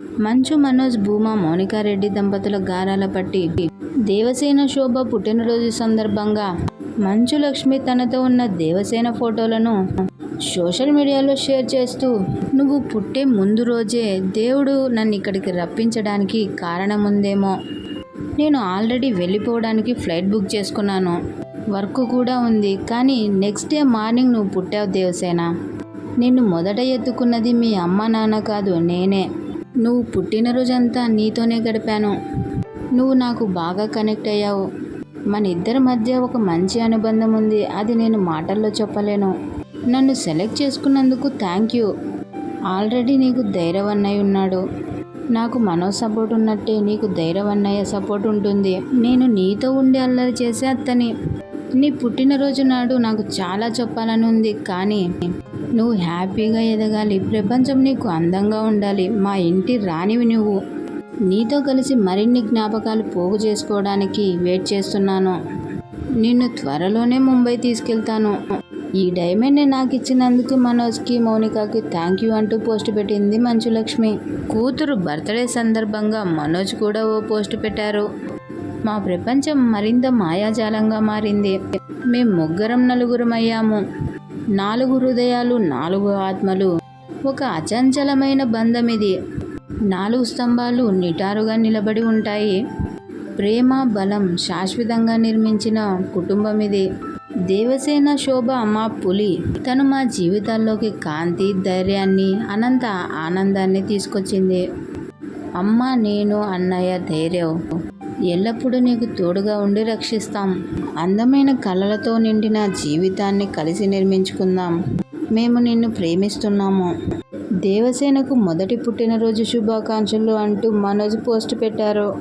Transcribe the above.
మంచు మనోజ్ భూమా మౌనికారెడ్డి దంపతుల గారాల పట్టి దేవసేన శోభ పుట్టినరోజు సందర్భంగా మంచు లక్ష్మి తనతో ఉన్న దేవసేన ఫోటోలను సోషల్ మీడియాలో షేర్ చేస్తూ నువ్వు పుట్టే ముందు రోజే దేవుడు నన్ను ఇక్కడికి రప్పించడానికి కారణం ఉందేమో నేను ఆల్రెడీ వెళ్ళిపోవడానికి ఫ్లైట్ బుక్ చేసుకున్నాను. వర్క్ కూడా ఉంది కానీ నెక్స్ట్ డే మార్నింగ్ నువ్వు పుట్టావు దేవసేన. నిన్ను మొదట ఎత్తుకున్నది మీ అమ్మ నాన్న కాదు నేనే. నువ్వు పుట్టినరోజంతా నీతోనే గడిపాను. నువ్వు నాకు బాగా కనెక్ట్ అయ్యావు. మన ఇద్దరి మధ్య ఒక మంచి అనుబంధం ఉంది. అది నేను మాటల్లో చెప్పలేను. నన్ను సెలెక్ట్ చేసుకున్నందుకు థ్యాంక్ యూ. ఆల్రెడీ నీకు ధైర్యం అన్నయ్య ఉన్నాడు. నాకు మనో సపోర్ట్ ఉన్నట్టే నీకు ధైర్యం అన్నయ్య సపోర్ట్ ఉంటుంది. నేను నీతో ఉండి అల్లరి చేసే అత్తని. నీ పుట్టినరోజు నాడు నాకు చాలా చెప్పాలని ఉంది. కానీ నువ్వు హ్యాపీగా ఎదగాలి. ప్రపంచం నీకు అందంగా ఉండాలి. మా ఇంటి రానివి నువ్వు. నీతో కలిసి మరిన్ని జ్ఞాపకాలు పోగు చేసుకోవడానికి వెయిట్ చేస్తున్నాను. నిన్ను త్వరలోనే ముంబై తీసుకెళ్తాను. ఈ డైమండ్ నాకు ఇచ్చినందుకు మనోజ్కి మౌనికకి థ్యాంక్ యూ అంటూ పోస్ట్ పెట్టింది మంచులక్ష్మి. కూతురు బర్త్డే సందర్భంగా మనోజ్ కూడా ఓ పోస్ట్ పెట్టారు. మా ప్రపంచం మరింత మాయాజాలంగా మారింది. మేం ముగ్గురం నలుగురం అయ్యాము నాలుగు హృదయాలు నాలుగు ఆత్మలు ఒక అచంచలమైన బంధం ఇది నాలుగు స్తంభాలు నిటారుగా నిలబడి ఉంటాయి. ప్రేమ బలం శాశ్వతంగా నిర్మించిన కుటుంబం ఇది దేవసేన శోభ మా పులి. తను మా జీవితాల్లోకి కాంతి ధైర్యాన్ని అనంత ఆనందాన్ని తీసుకొచ్చింది. అమ్మ నేను అన్నయ్య ధైర్యం. ఎల్లప్పుడూ నీకు తోడుగా ఉండి రక్షిస్తాం. అందమైన కళలతో నిండిన జీవితాన్ని కలిసి నిర్మించుకుందాం. మేము నిన్ను ప్రేమిస్తున్నాము. దేవసేనకు మొదటి పుట్టినరోజు శుభాకాంక్షలు అంటూ మనోజ్ పోస్ట్ పెట్టారు.